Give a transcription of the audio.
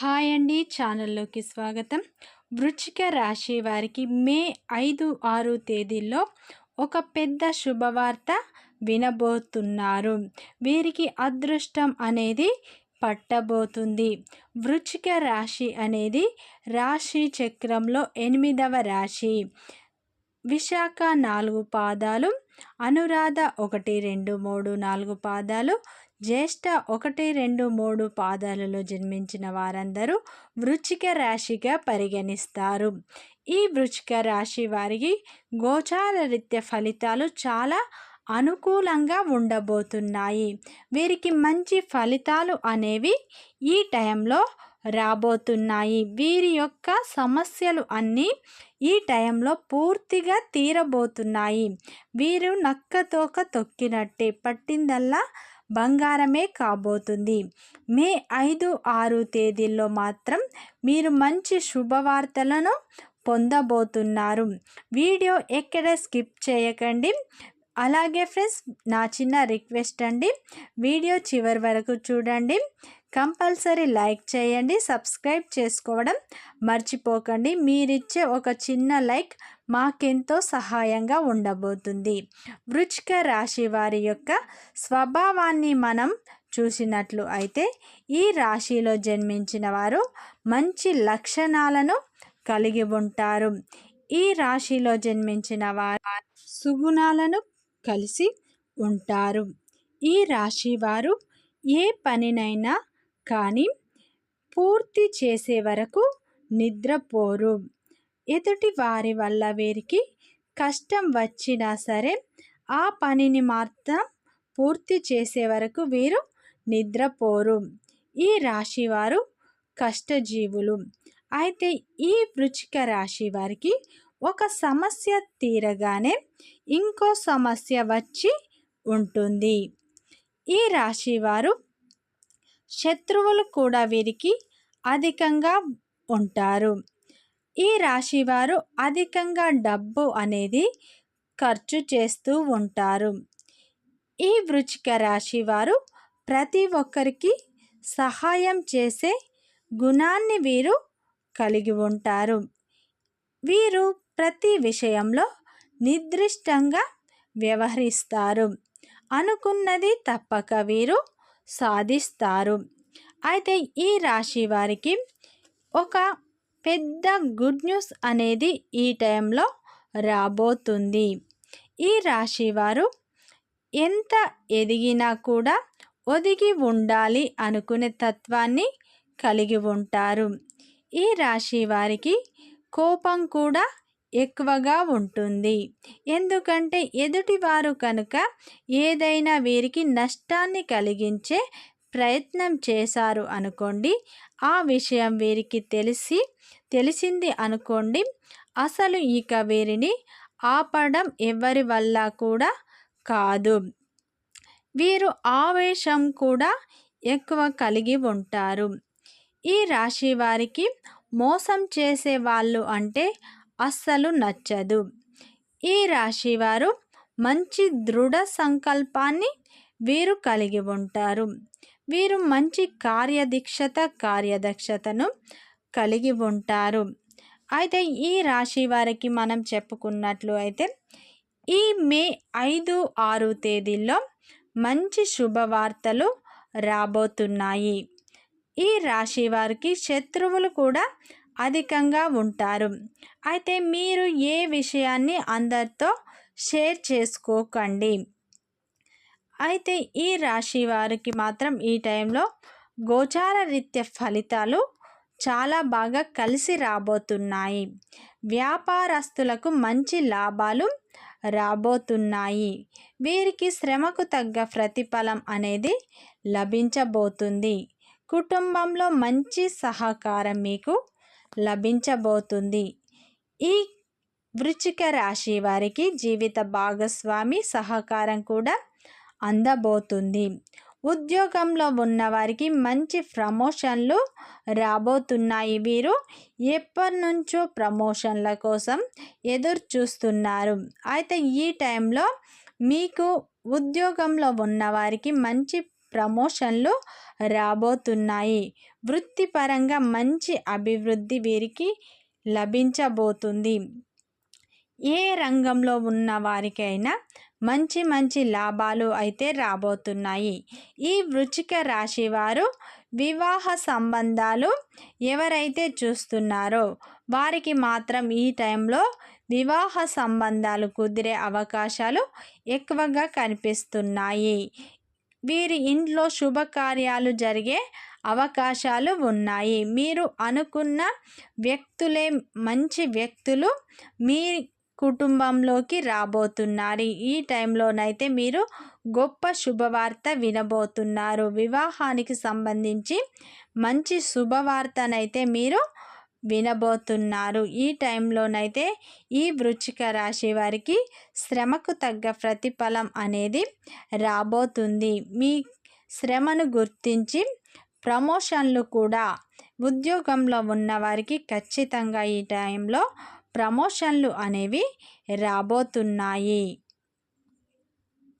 Hi అండి ఛానల్లోకి స్వాగతం. వృచ్చిక రాశి వారికి మే ఐదు ఆరు తేదీల్లో ఒక పెద్ద శుభవార్త వినబోతున్నారు. వీరికి అదృష్టం అనేది పట్టబోతుంది. వృచ్చిక రాశి అనేది రాశి చక్రంలో ఎనిమిదవ రాశి. విశాఖ నాలుగు పాదాలు అనురాధ ఒకటి రెండు మూడు నాలుగు పాదాలు జ్యేష్ఠ ఒకటి రెండు మూడు పాదాలలో జన్మించిన వారందరూ వృచ్చిక రాశిగా పరిగణిస్తారు. ఈ వృచ్చిక రాశి వారికి గోచార రీత్య ఫలితాలు చాలా అనుకూలంగా ఉండబోతున్నాయి. వీరికి మంచి ఫలితాలు అనేవి ఈ టైంలో రాబోతున్నాయి. వీరి యొక్క సమస్యలు అన్నీ ఈ టైంలో పూర్తిగా తీరబోతున్నాయి. వీరు నక్కతోక తొక్కినట్టే పట్టిందల్లా బంగారమే కాబోతుంది. మే ఐదు ఆరు తేదీల్లో మాత్రం మీరు మంచి శుభవార్తలను పొందబోతున్నారు. వీడియో ఎక్కడ స్కిప్ చేయకండి. అలాగే ఫ్రెండ్స్ నా చిన్న రిక్వెస్ట్ అండి. వీడియో చివరి వరకు చూడండి. కంపల్సరీ లైక్ చేయండి సబ్స్క్రైబ్ చేసుకోవడం మర్చిపోకండి. మీరిచ్చే ఒక చిన్న లైక్ మాకెంతో సహాయంగా ఉండబోతుంది. వృచ్చిక రాశి వారి యొక్క స్వభావాన్ని మనం చూసినట్లు అయితే ఈ రాశిలో జన్మించిన వారు మంచి లక్షణాలను కలిగి ఉంటారు. ఈ రాశిలో జన్మించిన వారు సుగుణాలను కలిసి ఉంటారు. ఈ రాశి వారు ఏ పనినైనా కానీ పూర్తి చేసే వరకు నిద్రపోరు. ఎదుటి వారి వల్ల వీరికి కష్టం వచ్చినా సరే ఆ పనిని మాత్రం పూర్తి చేసే వరకు వీరు నిద్రపోరు. ఈ రాశి వారు కష్టజీవులు. అయితే ఈ వృచిక రాశి వారికి ఒక సమస్య తీరగానే ఇంకో సమస్య వచ్చి ఉంటుంది. ఈ రాశి వారు శత్రువులు కూడా వీరికి అధికంగా ఉంటారు. ఈ రాశివారు అధికంగా డబ్బు అనేది ఖర్చు చేస్తూ ఉంటారు. ఈ వృచిక రాశి వారు ప్రతి ఒక్కరికి సహాయం చేసే గుణాన్ని వీరు కలిగి ఉంటారు. వీరు ప్రతి విషయంలో నిర్దిష్టంగా వ్యవహరిస్తారు. అనుకున్నది తప్పక వీరు సాధిస్తారు. అయితే ఈ రాశి వారికి ఒక పెద్ద గుడ్ న్యూస్ అనేది ఈ టైంలో రాబోతుంది. ఈ రాశి వారు ఎంత ఎదిగినా కూడా ఒదిగి ఉండాలి అనుకునే తత్వాన్ని కలిగి ఉంటారు. ఈ రాశి వారికి కోపం కూడా ఎక్కువగా ఉంటుంది. ఎందుకంటే ఎదుటివారు కనుక ఏదైనా వీరికి నష్టాన్ని కలిగించే ప్రయత్నం చేశారు అనుకోండి ఆ విషయం వీరికి తెలిసి తెలిసింది అనుకోండి అసలు ఇక వీరిని ఆపడం ఎవరి వల్ల కూడా కాదు. వీరు ఆవేశం కూడా ఎక్కువ కలిగి ఉంటారు. ఈ రాశి వారికి మోసం చేసే వాళ్ళు అంటే అస్సలు నచ్చదు. ఈ రాశివారు మంచి దృఢ సంకల్పాన్ని వీరు కలిగి ఉంటారు. వీరు మంచి కార్యదీక్షత కార్యదక్షతను కలిగి ఉంటారు. అయితే ఈ రాశి వారికి మనం చెప్పుకున్నట్లు అయితే ఈ మే ఐదు ఆరు తేదీల్లో మంచి శుభవార్తలు రాబోతున్నాయి. ఈ రాశి వారికి శత్రువులు కూడా అధికంగా ఉంటారు. అయితే మీరు ఏ విషయాన్ని అందరితో షేర్ చేసుకోకండి? అయితే ఈ రాశి వారికి మాత్రం ఈ టైంలో గోచార రీత్య ఫలితాలు చాలా బాగా కలిసి రాబోతున్నాయి. వ్యాపారస్తులకు మంచి లాభాలు రాబోతున్నాయి. వీరికి శ్రమకు తగ్గ ప్రతిఫలం అనేది లభించబోతుంది. కుటుంబంలో మంచి సహకారం మీకు లభించబోతుంది. ఈ వృచ్చిక రాశి వారికి జీవిత భాగస్వామి సహకారం కూడా అందబోతుంది. ఉద్యోగంలో ఉన్న వారికి మంచి ప్రమోషన్లు రాబోతున్నాయి. వీరు ఎప్పటి నుంచో ప్రమోషన్ల కోసం ఎదురు చూస్తున్నారు అయితే ఈ టైంలో మీకు ఉద్యోగంలో ఉన్న వారికి మంచి ప్రమోషన్లు రాబోతున్నాయి. వృత్తిపరంగా మంచి అభివృద్ధి వీరికి లభించబోతుంది. ఏ రంగంలో ఉన్న వారికైనా మంచి మంచి లాభాలు అయితే రాబోతున్నాయి. ఈ వృచ్చిక రాశి వారు వివాహ సంబంధాలు ఎవరైతే చూస్తున్నారో వారికి మాత్రం ఈ టైంలో వివాహ సంబంధాలు కుదిరే అవకాశాలు ఎక్కువగా కనిపిస్తున్నాయి. వీరి ఇంట్లో శుభకార్యాలు జరిగే అవకాశాలు ఉన్నాయి. మీరు అనుకున్న వ్యక్తులే మంచి వ్యక్తులు మీ కుటుంబంలోకి రాబోతున్నారు. ఈ టైంలోనైతే మీరు గొప్ప శుభవార్త వినబోతున్నారు. వివాహానికి సంబంధించి మంచి శుభవార్తనైతే మీరు వినబోతున్నారు. ఈ టైంలోనైతే ఈ వృచ్చిక రాశి వారికి శ్రమకు తగ్గ ప్రతిఫలం అనేది రాబోతుంది. మీ శ్రమను గుర్తించి ప్రమోషన్లు కూడా ఉద్యోగంలో ఉన్నవారికి ఖచ్చితంగా ఈ టైంలో ప్రమోషన్లు అనేవి రాబోతున్నాయి.